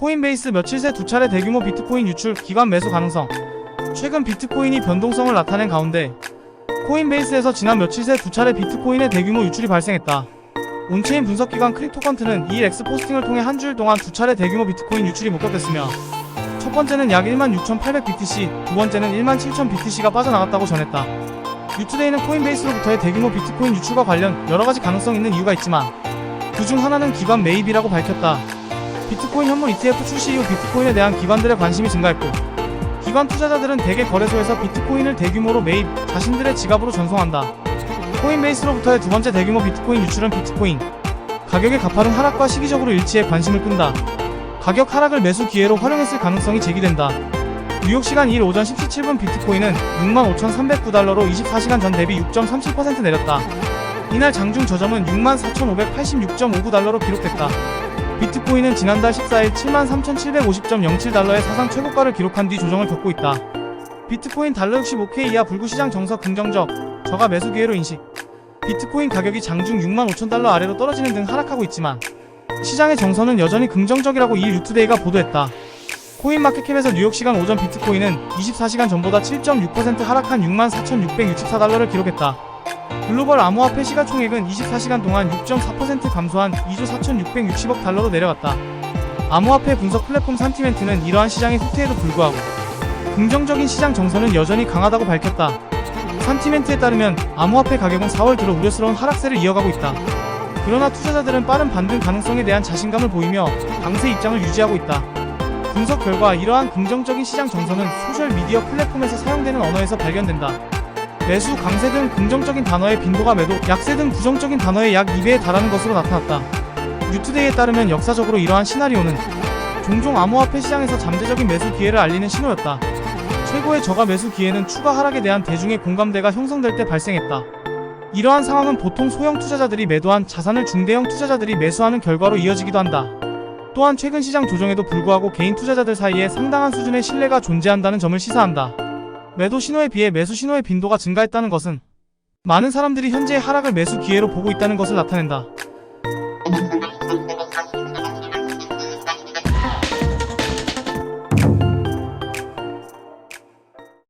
코인베이스 며칠 새 두 차례 대규모 비트코인 유출 기관 매수 가능성 최근 비트코인이 변동성을 나타낸 가운데 코인베이스에서 지난 며칠 새 두 차례 비트코인의 대규모 유출이 발생했다. 온체인 분석기관 크립토컨트는 이 엑스 포스팅을 통해 한 주일 동안 두 차례 대규모 비트코인 유출이 목격됐으며 첫 번째는 약 16,800BTC, 두 번째는 17,000BTC가 빠져나갔다고 전했다. 유투데이는 코인베이스로부터의 대규모 비트코인 유출과 관련 여러 가지 가능성 있는 이유가 있지만 그중 하나는 기관 매입이라고 밝혔다. 비트코인 현물 ETF 출시 이후 비트코인에 대한 기관들의 관심이 증가했고 기관 투자자들은 대개 거래소에서 비트코인을 대규모로 매입, 자신들의 지갑으로 전송한다. 코인베이스로부터의 두 번째 대규모 비트코인 유출은 비트코인 가격의 가파른 하락과 시기적으로 일치해 관심을 끈다. 가격 하락을 매수 기회로 활용했을 가능성이 제기된다. 뉴욕 시간 2일 오전 10시 7분 비트코인은 65,309달러로 24시간 전 대비 6.37% 내렸다. 이날 장중 저점은 64,586.59달러로 기록됐다. 비트코인은 지난달 14일 73,750.07달러의 사상 최고가를 기록한 뒤 조정을 겪고 있다. 비트코인 달러 65K 이하 불구 시장 정서 긍정적, 저가 매수 기회로 인식. 비트코인 가격이 장중 65,000달러 아래로 떨어지는 등 하락하고 있지만 시장의 정서는 여전히 긍정적이라고 이 뉴투데이가 보도했다. 코인마켓캡에서 뉴욕 시간 오전 비트코인은 24시간 전보다 7.6% 하락한 64,664달러를 기록했다. 글로벌 암호화폐 시가총액은 24시간 동안 6.4% 감소한 2조 4,660억 달러로 내려갔다. 암호화폐 분석 플랫폼 산티멘트는 이러한 시장의 후퇴에도 불구하고 긍정적인 시장 정서는 여전히 강하다고 밝혔다. 산티멘트에 따르면 암호화폐 가격은 4월 들어 우려스러운 하락세를 이어가고 있다. 그러나 투자자들은 빠른 반등 가능성에 대한 자신감을 보이며 강세 입장을 유지하고 있다. 분석 결과 이러한 긍정적인 시장 정서는 소셜 미디어 플랫폼에서 사용되는 언어에서 발견된다. 매수, 강세 등 긍정적인 단어의 빈도가 매도, 약세 등 부정적인 단어의 약 2배에 달하는 것으로 나타났다. 뉴투데이에 따르면 역사적으로 이러한 시나리오는 종종 암호화폐 시장에서 잠재적인 매수 기회를 알리는 신호였다. 최고의 저가 매수 기회는 추가 하락에 대한 대중의 공감대가 형성될 때 발생했다. 이러한 상황은 보통 소형 투자자들이 매도한 자산을 중대형 투자자들이 매수하는 결과로 이어지기도 한다. 또한 최근 시장 조정에도 불구하고 개인 투자자들 사이에 상당한 수준의 신뢰가 존재한다는 점을 시사한다. 매도 신호에 비해 매수 신호의 빈도가 증가했다는 것은 많은 사람들이 현재의 하락을 매수 기회로 보고 있다는 것을 나타낸다.